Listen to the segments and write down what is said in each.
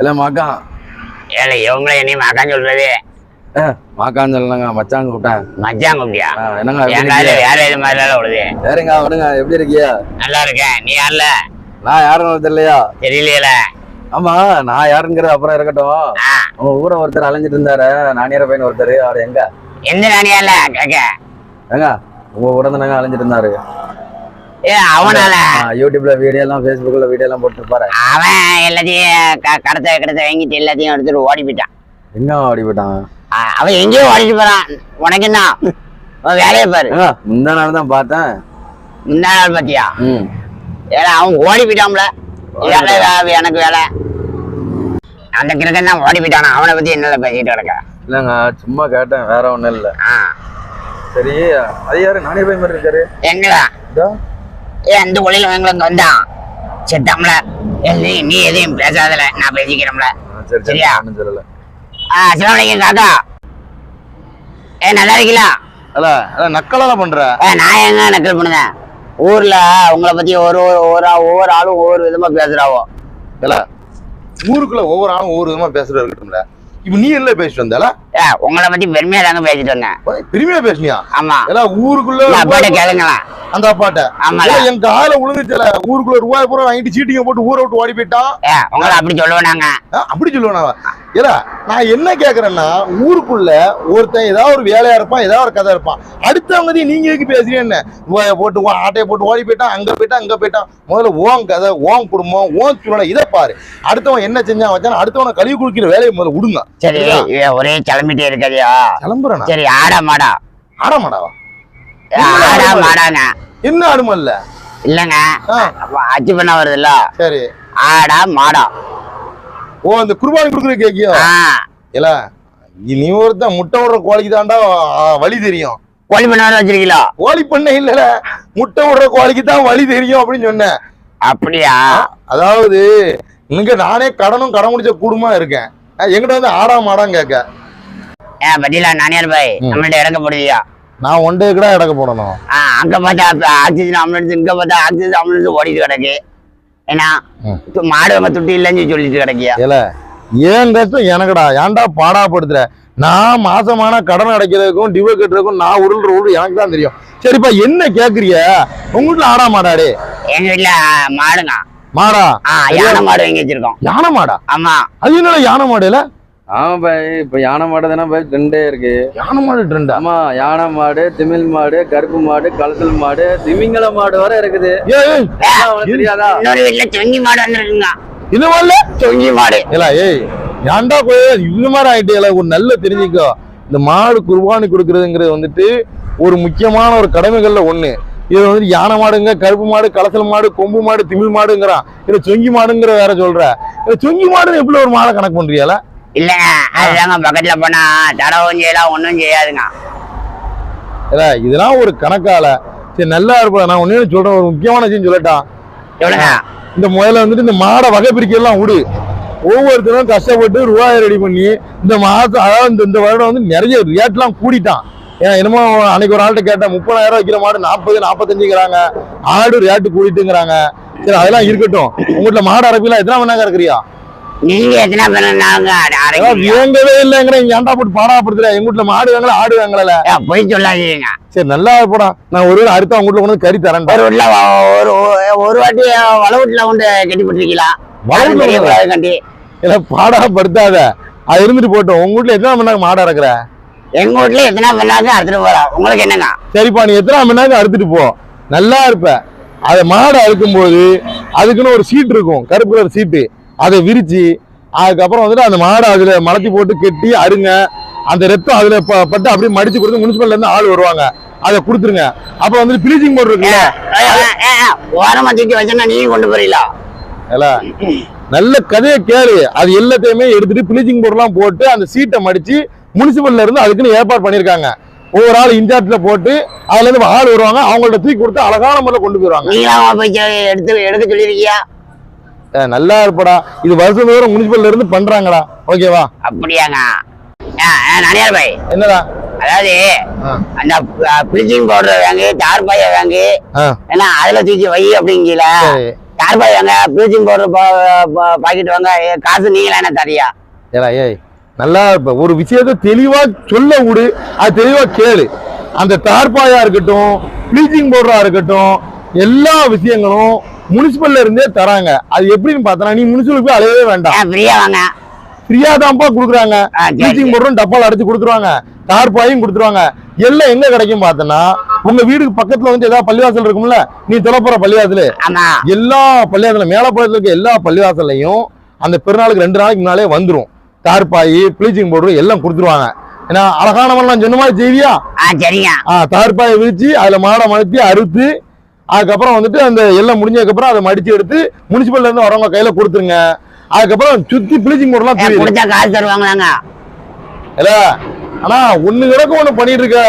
இல்ல மாக்கான் ஏழை இவங்கள என்னையும் மக்கான் சொல்றது? மாக்கான்னு சொல்லலங்க மச்சான் கூப்பிட்டேன். மச்சான் கூப்பிட்டியா? என்னங்க? வேற எது மாதிரிலாம் விடுது சரிங்க விடுங்க எப்படி இருக்கியா நல்லா இருக்கேன். நீ யாருல? நான் யாருன்னு தெரியலையா? தெரியலையில. ஆமா நான் யாருங்கிறது அப்புறம் இருக்கட்டும். உங்க ஊரை ஒருத்தர் அலைஞ்சிட்டு இருந்தாரு நானியர பையன் ஒருத்தர் அவர் எங்க? எந்த நானியால கேக்க ஏங்க உங்க கூட தானங்க அலைஞ்சிட்டு இருந்தாரு. அவனால. யூடியூப்ல வீடியோ எல்லாம் ஃபேஸ்புக்ல வீடியோ எல்லாம் போட்டுருப்பாரு அவன் எல்லாத்தையும் கடத்த கடத்த வாங்கிட்டு எல்லாத்தையும் எடுத்துட்டு ஓடி போயிட்டான். எங்க ஓடி போயிட்டான்? அவன் எங்கேயோ ஓடிட்டு போறான். உனக்கு என்ன வேலையை பாரு. முந்தா நாள் தான் பார்த்தேன். முந்தா நாள் பாத்தியா ஏன்னா அவன் ஓடி போயிட்டான்ல. வேலை எனக்கு வேலை. அந்த கிரகம் தான் ஓடி போயிட்டானா? அவனை பத்தி என்னல பேசிட்டு கிடக்க? இல்லைங்க சும்மா கேட்டேன் வேற ஒண்ணும் இல்ல. சரி அது யாரு? நானியர் பையன் மாதிரி இருக்காரு. ஏ அந்த கொலையில எங்களை இங்க வந்தான் செத்தாம்ல ஏ, நீ எதையும் பேசாதல. நான் பேசிக்கிறோம்ல சரியா? ஒண்ணும் சொல்லல. ஆ அஸ்ஸலாமு காக்கா ஏ நல்லா இருக்கீங்களா? அல்ல அதான் நக்கலால பண்ற. நான் எங்க நக்கல் பண்ணுதேன் ஊர்ல உங்களை பத்தி ஒரு ஒரு ஒவ்வொரு ஆளும் ஒவ்வொரு விதமா பேசுறாவோ. ஊருக்குள்ள ஒவ்வொரு ஆளும் ஒவ்வொரு விதமா பேசுறது இருக்கட்டும்ல இப்ப நீ என்ன பேசிட்டு வந்தால? ஏ உங்களை பத்தி பெருமையா தாங்க பேசிட்டு வந்தேன். பெருமையா பேசுனியா? ஆமா. எல்லாம் ஊருக்குள்ள அப்பாட்ட கேளுங்களா அந்த அப்பாட்ட. ஏன் என் கால உழுந்துச்சல ஊருக்குள்ள ரூபாய் பூரா வாங்கிட்டு சீட்டிங்க போட்டு ஊரை விட்டு ஓடி போயிட்டான். உங்களை அப்படி சொல்லுவேனாங்க அப்படி சொல்லுவேன் ஏல நான் என்ன கேக்குறேன்னா ஊருக்குள்ள ஒருத்தன் ஏதாவது ஒரு வேலையா இருப்பான் ஏதாவது ஒரு கதை இருப்பான். அடுத்தவங்க நீங்க எதுக்கு பேசுறீங்க ரூபாயை போட்டு ஆட்டையை போட்டு ஓடி போயிட்டான் அங்க போயிட்டான் அங்க போயிட்டான். முதல்ல ஓன் கதை ஓன் குடும்பம் ஓன் சூழ்நிலை இதை பாரு. அடுத்தவன் என்ன செஞ்சான் வச்சான்? அடுத்தவனை கழுவி குடிக்கிற வேலையை முதல்ல விடுங்க. சரி ஒரே கிளம்பிட்டே இருக்காதியா? கிளம்புறேனா? சரி ஆடா மாடா. ஆடமாடாவா ஏ, ஆடா மாடாங்க. என்ன ஆடுமல்ல இல்லங்க. அச்சு பண்ண வருதுல்ல? சரி. ஆடா மாடா. ஓ அந்த குர்பானி கொடுக்குற கேக்கியோ இல்ல நீ ஒருத்தன் முட்டை விடுற கோழிக்கு தாண்டா வழி தெரியும். கோழி பண்ண வச்சிருக்கீங்களா? கோழி பண்ண இல்லல முட்டை விடுற கோழிக்கு தான் வழி தெரியும் அப்படின்னு சொன்னேன். அப்படியா? அதாவது இங்க நானே கடனும் கடன் முடிச்ச குடும்பமா இருக்கேன். அஹ் என்கிட்ட வந்து ஆடா மாடான்னு கேட்க. ஏ பட்டியலா நானியார் பாய். நம்மள்ட்ட இறக்கப்படுதியா நான் ஒன் டே கூட இடக்க போடணும். அங்க பார்த்தா ஆக்சிஜன் ஆம்புலன்ஸ் இங்க பார்த்தா ஆக்சிஜன் ஆம்புலன்ஸ் ஓடிட்டு கிடக்கு. ஏன்னா. து- மாடு அங்க துட்டி இல்லைன்னு சொல்லிட்டு கிடக்கியா? ஏல ஏன் கஷ்டம் எனக்குடா ஏன்டா பாடாப்படுத்துற நான் மாசமான கடன் அடைக்கிறதுக்கும் டிவோ கட்டுறதுக்கும் நான் உருள்ற உருள் எனக்கு தான் தெரியும். சரிப்பா என்ன கேக்குறிய? உங்க வீட்டுல ஆடா மாடாடே எங்க வீட்டுல மாடுங்க மாடா? யானை மாடு வாங்கி வச்சிருக்கோம். யானை மாடா? ஆமா. அது என்னடா யானை மாடு இல்ல ஆமா பாய் இப்ப யானை மாடு தானே பாய் ரெண்டே இருக்கு. யானை மாடு ட்ரெண்டா ஆமா யானை மாடு திமிழ் மாடு கருப்பு மாடு கலசல் மாடு திமிங்கல மாடு வர இருக்குது. தெரியாதா மாடு வந்துருக்குங்க ஏய் ஏன்டா போய் இந்த மாதிரி ஆயிட்டே ஒரு நல்ல தெரிஞ்சுக்கோ. இந்த மாடு குர்பானி கொடுக்கறதுங்கிறது வந்துட்டு ஒரு முக்கியமான ஒரு கடமைகள்ல ஒண்ணு. இது வந்துட்டு யானை மாடுங்க கருப்பு மாடு கலசல் மாடு கொம்பு மாடு திமிழ் மாடுங்கிறான். இது சொங்கி மாடுங்கிற வேற சொல்ற. இது சொங்கி மாடுன்னு எப்படி ஒரு மாடை கணக்கு பண்றியால இல்லங்க அதுதாங்க பக்கத்துல போனா தடவும் செய்யலாம் ஒண்ணும் செய்யாதுங்க. ஏல இதெல்லாம் ஒரு கணக்கால. சரி நல்லா இருப்பா. நான் ஒண்ணே சொல்றேன் ஒரு முக்கியமான விஷயம் சொல்லட்டா. இந்த முதல்ல வந்துட்டு இந்த மாடை வகை பிரிக்கலாம் விடு. ஒவ்வொருத்தரும் கஷ்டப்பட்டு ரூபாயை ரெடி பண்ணி இந்த மாசம் அதாவது இந்த- வருடம் வந்து நிறைய ரேட்லாம் கூடிட்டான். ஏன் என்னமோ அன்னைக்கு ஒரு ஆள்கிட்ட கேட்டேன் முப்பதாயிரம் ரூபாய் விற்கிற மாடு நாற்பது நாற்பத்தஞ்சுங்கிறாங்க. ஆடு ரேட்டு கூடிட்டுங்கிறாங்க. சரி அதெல்லாம் இருக்கட்டும். உங்க வீட்டுல மாடு அரைப்பிலாம் எத்தனை மணி நேரம் இருக்கிறியா நீங்க எத்தனை பேர் நாங்க வேங்கவே இல்லைங்கிற ஏன்டா போட்டு பாடாப்படுத்துற எங்க வீட்டுல மாடு வாங்கல ஆடு வாங்கல பொய் சொல்லாதீங்க. சரி நல்லா போடா. நான் ஒரு வேளை அறுத்தா உங்க வீட்டுல கொண்டு கறி தரேன்டா ஒரு வீட்டுல ஒரு ஒரு- வாட்டி வள வீட்டுல கொண்டு கட்டி போட்டுருக்கீங்களா கொண்டு? இல்ல பாடாப்படுத்தாத அது இருந்துட்டு போட்டோம் உங்க வீட்டுல எத்தனை மணி நேரம் மாடு அறக்குற? எங்க வீட்டுல எத்தனை பேர் அறுத்துட்டு போறோம் உங்களுக்கு என்னங்க? சரிப்பா நீ எத்தனை மணி நேரம் அறுத்துட்டு போ. நல்லா இருப்ப. அதை மாடு அறுக்கும்போது அதுக்குன்னு ஒரு சீட் இருக்கும். கருப்பு கலர் சீட்டு. அதை விரிச்சு அதுக்கப்புறம் வந்துட்டு அந்த மாடை அதுல மலத்தி போட்டு கெட்டி அருங்க அந்த ரத்தம் அதுல பட்டு அப்படியே மடிச்சு கொடுத்து முனிசிபல்ல இருந்து ஆள் வருவாங்க. அதை கொடுத்துருங்க. அப்ப வந்துட்டு ப்ளீச்சிங் பவுடர் இருக்குல்ல? ஏ, ஏ, ஏ, ஏ, ஓரமா தூக்கி வச்சா நீங்க கொண்டு போறீங்களா? இல்ல நல்ல கதையை கேளு. அது எல்லாத்தையுமே எடுத்துட்டு ப்ளீச்சிங் பவுடர்லாம் போட்டு அந்த சீட்டை மடிச்சு முனிசிபல்ல இருந்து அதுக்குன்னு ஏற்பாடு பண்ணிருக்காங்க ஒவ்வொரு ஆள் இன்சார்ஜ்ல போட்டு அதுல இருந்து ஆள் வருவாங்க. அவங்கள்ட்ட தூக்கி கொடுத்து அழகான முறையில் கொண்டு போயிருவாங்க. நீங்களா எடுத்து எடுக்க சொல்லிருக்கியா ஏ, நல்லா இருப்படா. இது வருஷம் தோறும் முனிசிபல்ல இருந்து பண்றாங்கடா. ஓகேவா? அப்படியாங்க. நடிகார் பாய். என்னடா? அதாவது அந்த ப்ளீச்சிங் பவுடர் வாங்கி தார் பாய வாங்கி. ஏன்னா அதுல தூக்கி வை அப்படிங்கல. சரி. தார்பாய் வாங்க ப்ளீச்சிங் பவுடர் பாக்கெட் வாங்க காசு நீங்களே என்ன தரியா ஏடா ஏய் நல்லா இப்ப ஒரு விஷயத்த தெளிவா சொல்ல விடு. அது தெளிவா கேளு. அந்த தார்பாயா இருக்கட்டும் ப்ளீச்சிங் பவுடரா இருக்கட்டும் எல்லா விஷயங்களும் முனிசிபல்ல இருந்தே தராங்க. அது எப்படின்னு பார்த்தனா நீ முனிசிபல் போய் அலையவே வேண்டாம். ஃப்ரீயா வாங்க. ஃப்ரீயா தான்ப்பா கொடுக்குறாங்க. ப்ளீச்சிங். பவுடரும் டப்பால் அடைச்சு கொடுத்துருவாங்க. தார்பாயும் கொடுத்துருவாங்க. எல்லாம் எங்க கிடைக்கும் பார்த்தனா உங்க வீடுக்கு பக்கத்துல வந்து ஏதாவது பள்ளிவாசல் இருக்கும்ல நீ தொலைப்புற பள்ளிவாசல். எல்லா பள்ளிவாசல மேலப்பழத்துல இருக்க எல்லா பள்ளிவாசல்லையும் அந்த பெருநாளுக்கு ரெண்டு நாளைக்கு முன்னாலே வந்துரும். தார்பாய் ப்ளீச்சிங் பவுடர் எல்லாம் கொடுத்துருவாங்க. ஏன்னா அழகானவெல்லாம் சொன்ன மாதிரி செய்வியா? தார்பாயை விரிச்சு அதுல மாடை மடிச்சு அறுத்து அதுக்கப்புறம் வந்துட்டு அந்த எல்லாம் முடிஞ்சதுக்கப்புறம் அதை மடிச்சு எடுத்து முனிசிபல்ல இருந்து வரவங்க கையில கொடுத்துருங்க. அதுக்கப்புறம் சுத்தி ப்ளீச்சிங் பவுடர்லாம் தெரியுது காசு தருவாங்களாங்க? இல்ல ஆனா ஒண்ணு கிடக்க ஒண்ணு பண்ணிட்டு இருக்க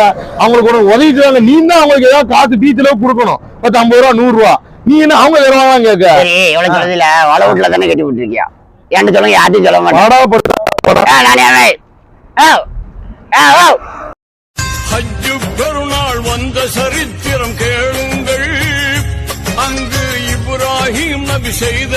அவங்களுக்கு ஒரு உதவி செய்வாங்க. நீ தான் அவங்களுக்கு ஏதாவது காசு பீச்சில கொடுக்கணும். பத்து ஐம்பது ரூபா நூறு ரூபா. நீ என்ன அவங்க தருவாங்க கேட்க? எவ்வளவு சொல்றது இல்ல வள வீட்டுல தானே கட்டி விட்டுருக்கியா? என்கிட்ட சொல்லுங்க யார்ட்டையும் சொல்ல மாட்டேன். ஹஜ்ஜு பெருநாள் வந்த சரித்திரம். செய்த